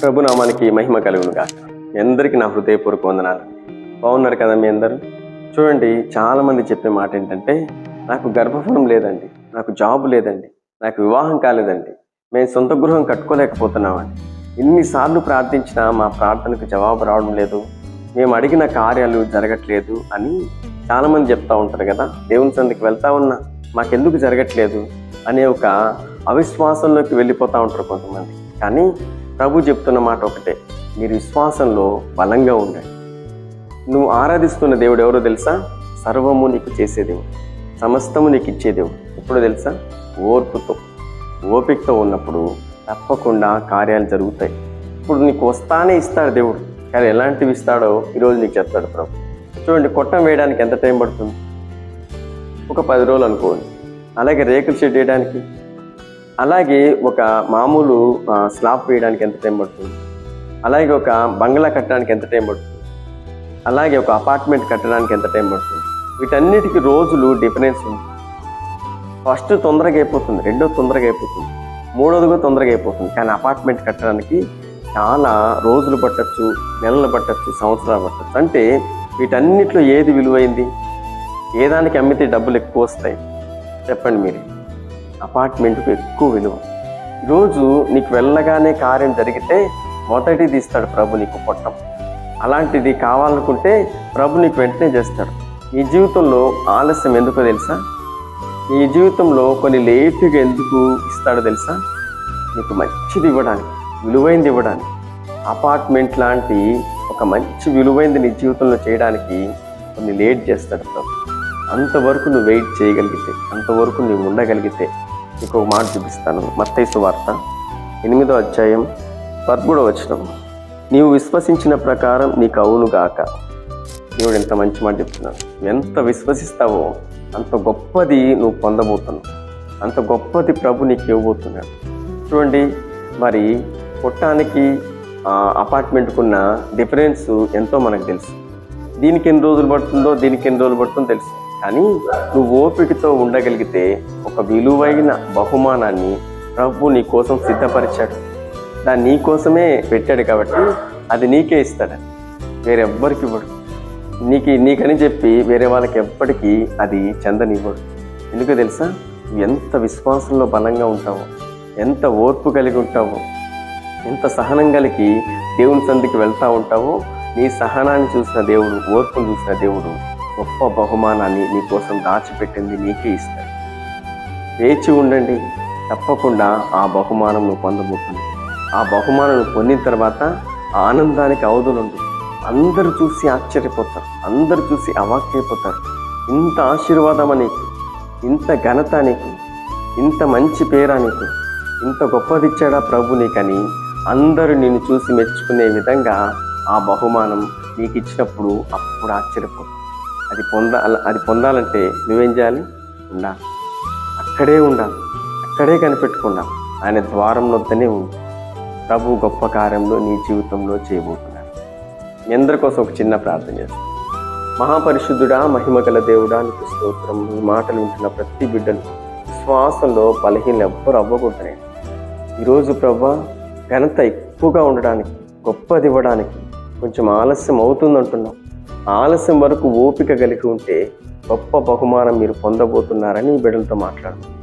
ప్రభునామానికి మహిమ కలుగును కాక మీ అందరికీ నా హృదయపూర్వక వందనాలు. బాగున్నారు కదా మీ అందరూ? చూడండి చాలామంది చెప్పే మాట ఏంటంటే నాకు గర్భఫలం లేదండి నాకు జాబ్ లేదండి నాకు వివాహం కాలేదండి మేము సొంత గృహం కట్టుకోలేకపోతున్నామండి. ఇన్నిసార్లు ప్రార్థించినా మా ప్రార్థనకు జవాబు రావడం లేదు మేము అడిగిన కార్యాలు జరగట్లేదు అని చాలామంది చెప్తూ చెప్తా ఉంటారు కదా దేవుని సందికి వెళ్తా ఉన్నా మాకెందుకు జరగట్లేదు అనే ఒక అవిశ్వాసంలోకి వెళ్ళిపోతూ ఉంటారు కొంతమంది. కానీ ప్రభు చెప్తున్న మాట ఒకటే మీరు విశ్వాసంలో బలంగా ఉండండి. నువ్వు ఆరాధిస్తున్న దేవుడు ఎవరో తెలుసా? సర్వము నీకు చేసే దేవుడు సమస్తము నీకు ఇచ్చే దేవుడు. ఎప్పుడో తెలుసా? ఓర్పుతో ఓపికతో ఉన్నప్పుడు తప్పకుండా కార్యాలు జరుగుతాయి. ఇప్పుడు నీకు వస్తానే ఇస్తాడు దేవుడు కానీ ఎలాంటివి ఇస్తాడో ఈరోజు నీకు చెప్తాడు ప్రభు. చూడండి కొట్టం వేయడానికి ఎంత టైం పడుతుంది? ఒక పది రోజులు అనుకోండి. అలాగే రేకులు షెడ్ వేయడానికి అలాగే ఒక మామూలు స్లాబ్ వేయడానికి ఎంత టైం పడుతుంది? అలాగే ఒక బంగ్లా కట్టడానికి ఎంత టైం పడుతుంది? అలాగే ఒక అపార్ట్మెంట్ కట్టడానికి ఎంత టైం పడుతుంది? వీటన్నిటికీ రోజులు డిఫరెన్స్ ఉంది. ఫస్ట్ తొందరగా అయిపోతుంది రెండో తొందరగా అయిపోతుంది మూడోదిగా తొందరగా అయిపోతుంది. కానీ అపార్ట్మెంట్ కట్టడానికి చాలా రోజులు పట్టచ్చు నెలలు పట్టచ్చు సంవత్సరాలు పట్టచ్చు. అంటే వీటన్నిటిలో ఏది విలువైంది? ఏ దానికి అమ్మితే డబ్బులు ఎక్కువ వస్తాయి? చెప్పండి మీరు. అపార్ట్మెంట్కు ఎక్కువ విలువ. ఈరోజు నీకు వెళ్ళగానే కార్యం జరిగితే మొదటిది ఇస్తాడు ప్రభు నీకు పొట్టం. అలాంటిది కావాలనుకుంటే ప్రభు నీకు వెంటనే చేస్తాడు. ఈ జీవితంలో ఆలస్యం ఎందుకో తెలుసా? నీ జీవితంలో కొన్ని లేటుగా ఎందుకు ఇస్తాడో తెలుసా? నీకు మంచిది ఇవ్వడానికి విలువైంది ఇవ్వడానికి. అపార్ట్మెంట్ లాంటి ఒక మంచి విలువైంది నీ జీవితంలో చేయడానికి కొన్ని లేట్ చేస్తాడు ప్రభు. అంతవరకు నువ్వు వెయిట్ చేయగలిగితే అంతవరకు నువ్వు ఉండగలిగితే నీకు ఒక మాట చూపిస్తాను. మత్తైసు వార్త ఎనిమిదో అధ్యాయం పద్మూడవ వచనం. నీవు విశ్వసించిన ప్రకారం నీకు అవునుగాక దేవుడు ఎంత మంచి మాట చెప్తున్నాను ఎంత విశ్వసిస్తావో అంత గొప్పది నువ్వు పొందబోతున్నావు. అంత గొప్పది ప్రభు నీకు ఇవ్వబోతున్నాడు. చూడండి మరి పుట్టానికి అపార్ట్మెంట్కున్న డిఫరెన్స్ ఎంతో మనకు తెలుసు. దీనికి ఎన్ని రోజులు పడుతుందో దీనికి ఎన్ని రోజులు పడుతుందో తెలుసు. కానీ నువ్వు ఓపికతో ఉండగలిగితే ఒక విలువైన బహుమానాన్ని ప్రభు నీ కోసం సిద్ధపరిచాడు. దాన్ని నీ కోసమే పెట్టాడు కాబట్టి అది నీకే ఇస్తాడు. వేరెవ్వరికి ఇవ్వడు. నీకు నీకని చెప్పి వేరే వాళ్ళకి ఎప్పటికీ అది చెందనివ్వడు. ఎందుకు తెలుసా? ఎంత విశ్వాసంలో బలంగా ఉంటావో ఎంత ఓర్పు కలిగి ఉంటావో ఎంత సహనం కలిగి దేవుని సందికి వెళ్తూ ఉంటావో నీ సహనాన్ని చూసిన దేవుడు ఓర్పును చూసిన దేవుడు గొప్ప బహుమానాన్ని నీకోసం దాచిపెట్టింది నీకే ఇస్తాడు. వేచి ఉండండి తప్పకుండా ఆ బహుమానం నువ్వు పొందబోతుంది ఆ బహుమానం పొందిన తర్వాత ఆనందానికి ఆనందానికి అవధులుండు అందరూ చూసి ఆశ్చర్యపోతారు అందరూ చూసి అవాక్కైపోతారు. ఇంత ఆశీర్వాదమా నీకు ఇంత ఘనత నీకు ఇంత మంచి పేరా నీకు ఇంత గొప్పదిచ్చాడా ప్రభు నీకని అందరూ నిన్ను చూసి మెచ్చుకునే విధంగా ఆ బహుమానం నీకు ఇచ్చినప్పుడు అప్పుడు ఆశ్చర్యపోతుంది అది పొంద అది పొందాలంటే నువ్వేం చేయాలి? ఉండాలి అక్కడే ఉండాలి అక్కడే కనిపెట్టుకున్నాం. ఆయన ద్వారం వద్దనే ఉంది ప్రభు గొప్ప కార్యంలో నీ జీవితంలో చేయబోతున్నాడు మీ అందరి కోసం ఒక చిన్న ప్రార్థన చేస్తాను మహాపరిశుద్ధుడా మహిమగల దేవుడా నీకు స్తోత్రం. ఈ మాటలు వింటున్న ప్రతి బిడ్డలు విశ్వాసంలో బలహీనలు ఎవ్వరు అవ్వకూడదు ఈరోజు ప్రభా ఘనత ఎక్కువగా ఉండడానికి గొప్పది ఇవ్వడానికి కొంచెం ఆలస్యం అవుతుందంటున్నాం ఆలస్యం వరకు ఓపిక కలిగి ఉంటే గొప్ప బహుమానం మీరు పొందబోతున్నారని ఈ మాట్లాడు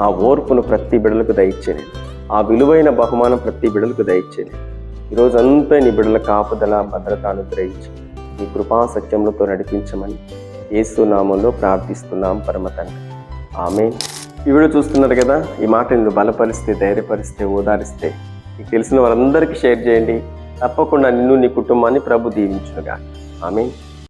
ఆ ఓర్పును ప్రతి బిడలకు దయచేయండి. ఆ విలువైన బహుమానం ప్రతి బిడ్డలకు దయచేయండి. ఈరోజు అంతా నీ బిడల కాపుదల భద్రత అనుగ్రహించి నీ కృపా సత్యములతో నడిపించమని ఏసునామంలో ప్రార్థిస్తున్నాం పరమ తండ్రి. ఆమె ఈ వీడియో చూస్తున్నారు కదా ఈ మాట నిన్ను బలపరిస్తే ధైర్యపరిస్తే ఓదారిస్తే నీకు తెలిసిన వారందరికీ షేర్ చేయండి. తప్పకుండా నిన్ను నీ కుటుంబాన్ని ప్రభు దీవించునుగా ఆమె